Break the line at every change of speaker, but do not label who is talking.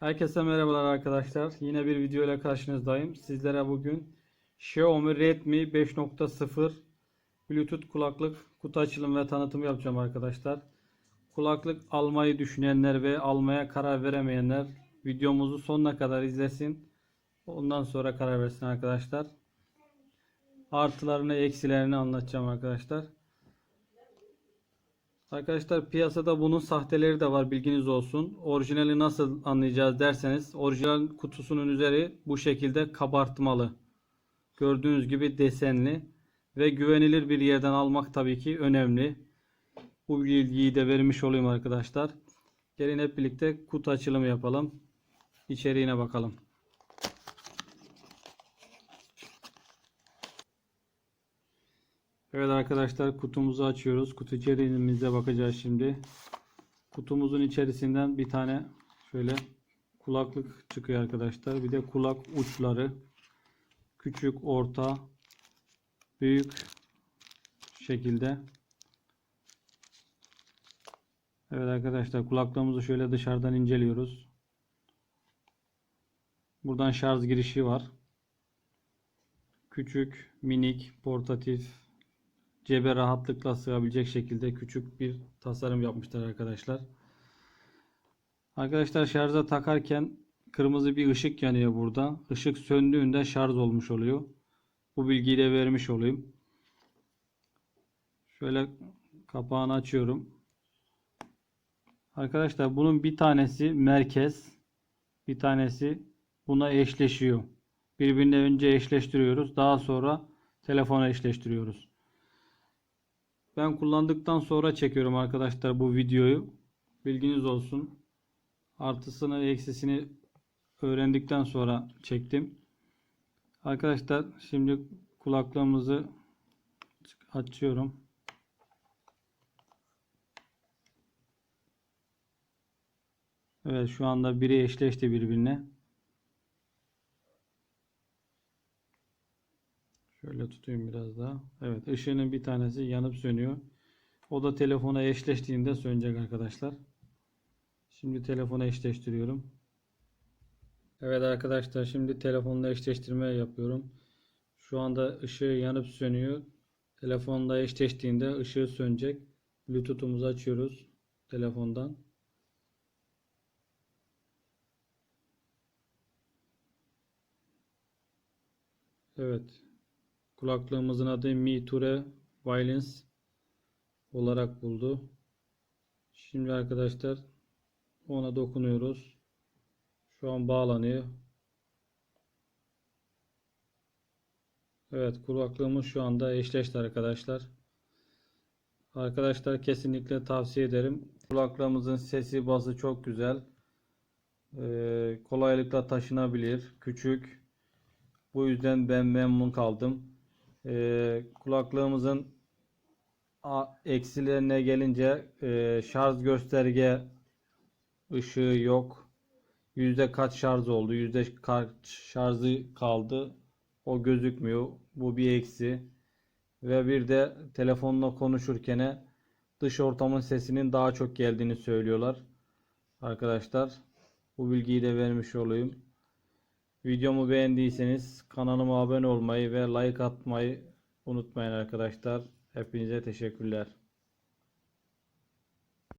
Herkese merhabalar arkadaşlar. Yine bir video ile karşınızdayım. Sizlere bugün Xiaomi Redmi 5.0 Bluetooth kulaklık kutu açılım ve tanıtımı yapacağım arkadaşlar. Kulaklık almayı düşünenler ve almaya karar veremeyenler videomuzu sonuna kadar izlesin. Ondan sonra karar versin arkadaşlar. Artılarını, eksilerini anlatacağım arkadaşlar. Arkadaşlar piyasada bunun sahteleri de var bilginiz olsun. Orijinali nasıl anlayacağız derseniz orijinal kutusunun üzeri bu şekilde kabartmalı. Gördüğünüz gibi desenli ve güvenilir bir yerden almak tabii ki önemli. Bu bilgiyi de vermiş olayım arkadaşlar. Gelin hep birlikte kutu açılımı yapalım. İçeriğine bakalım. Evet arkadaşlar kutumuzu açıyoruz. Kutu içeriğimize bakacağız şimdi. Kutumuzun içerisinden bir tane şöyle kulaklık çıkıyor arkadaşlar. Bir de kulak uçları. Küçük, orta, büyük şekilde. Evet arkadaşlar kulaklığımızı şöyle dışarıdan inceliyoruz. Buradan şarj girişi var. Küçük, minik, portatif, cebe rahatlıkla sığabilecek şekilde küçük bir tasarım yapmışlar arkadaşlar. Arkadaşlar şarja takarken kırmızı bir ışık yanıyor burada. Işık söndüğünde şarj olmuş oluyor. Bu bilgiyi de vermiş olayım. Şöyle kapağını açıyorum. Arkadaşlar bunun bir tanesi merkez, bir tanesi buna eşleşiyor. Birbirine önce eşleştiriyoruz. Daha sonra telefona eşleştiriyoruz. Ben kullandıktan sonra çekiyorum arkadaşlar bu videoyu. Bilginiz olsun. Artısını eksisini öğrendikten sonra çektim. Arkadaşlar şimdi kulaklığımızı açıyorum. Evet şu anda biri eşleşti birbirine. Şöyle tutayım biraz daha. Evet ışığının bir tanesi yanıp sönüyor. O da telefona eşleştiğinde sönecek arkadaşlar. Şimdi telefona eşleştiriyorum. Evet arkadaşlar şimdi telefonla eşleştirme yapıyorum. Şu anda ışığı yanıp sönüyor. Telefonla eşleştiğinde ışığı sönecek. Bluetooth'umuzu açıyoruz telefondan. Evet. Kulaklığımızın adı Mi Ture Wireless olarak buldu. Şimdi arkadaşlar ona dokunuyoruz. Şu an bağlanıyor. Evet kulaklığımız şu anda eşleşti arkadaşlar. Arkadaşlar kesinlikle tavsiye ederim. Kulaklığımızın sesi bası çok güzel. Ee, kolaylıkla taşınabilir. Küçük. Bu yüzden ben memnun kaldım. Ee, kulaklığımızın a- eksilerine gelince e, şarj gösterge ışığı yok. Yüzde kaç şarj oldu, yüzde kaç şarjı kaldı o gözükmüyor. Bu bir eksi. Ve bir de telefonla konuşurken dış ortamın sesinin daha çok geldiğini söylüyorlar. Arkadaşlar bu bilgiyi de vermiş olayım. Videomu beğendiyseniz kanalıma abone olmayı ve like atmayı unutmayın arkadaşlar. Hepinize teşekkürler.